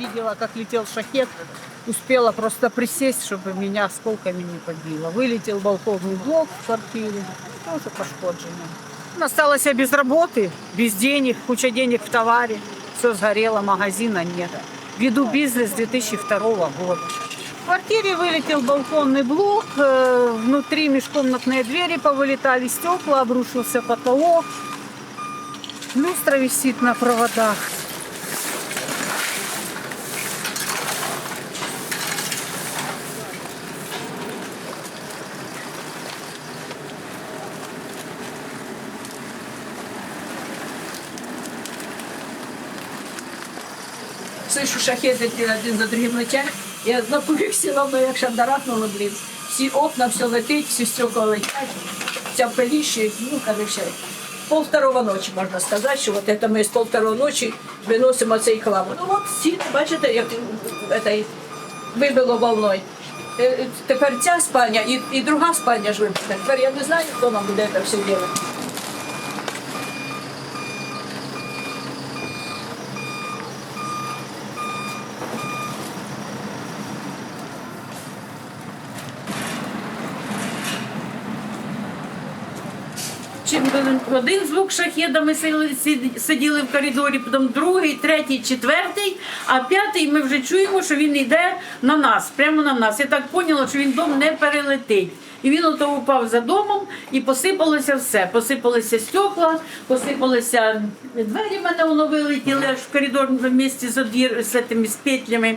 Видела, как летел шахет. Успела просто присесть, чтобы меня осколками не побило. Вылетел балконный блок в квартире. Тоже пошкоджено. Осталась я без работы, без денег, куча денег в товаре. Все сгорело, магазина нет. Веду бизнес с 2002 года. В квартире вылетел балконный блок, э, внутри межкомнатные двери повылетали, стекла, обрушился потолок. Люстра висит на проводах. Слышу, шахеди один за другим летять. Я на повік сіла, ну як шандарахнуло, блін. Всі окна, все летить, всі стекла летять, вся пиліще, ну, короче, пол второго ночі, можна сказати, що от це ми з пол второго ночі виносимо цей хлам. Ну от стіни, бачите, як это, вибило волною. Е, е, Тепер ця спальня і, і друга спальня ж вибита. Тепер я не знаю, хто нам буде це все робити. Один звук шахеда, ми сиділи в коридорі, потім другий, третій, четвертий, а п'ятий ми вже чуємо, що він йде на нас, прямо на нас. Я так поняла, що він дом не перелетить. І він ото упав за домом і посипалося все. Посипалися стекла, посипалися двері в мене воно вилетіли аж в коридор в місті з, одір, з, цими, з петлями.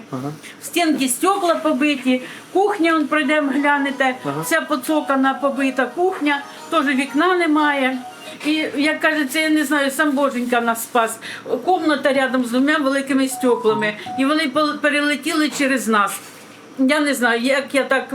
Стінки стекла побиті, кухня, он пройдемо, глянете, вся поцокана побита кухня, теж вікна немає. І як кажеться, я не знаю, сам Боженька нас спас. Комната рядом з двома великими стеклами, і вони перелетіли через нас. Я не знаю, як я так.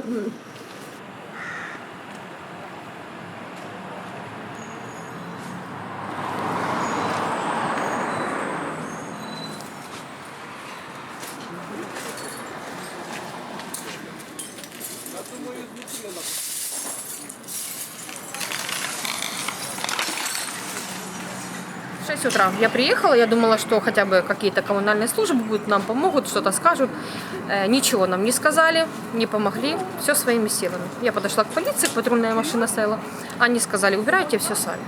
6 утра я приехала, я думала, что хотя бы какие-то коммунальные службы будут нам помогут, что-то скажут. Э, Ничего нам не сказали, не помогли, все своими силами. Я подошла к полиции, патрульная машина стояла. Они сказали, убирайте все сами.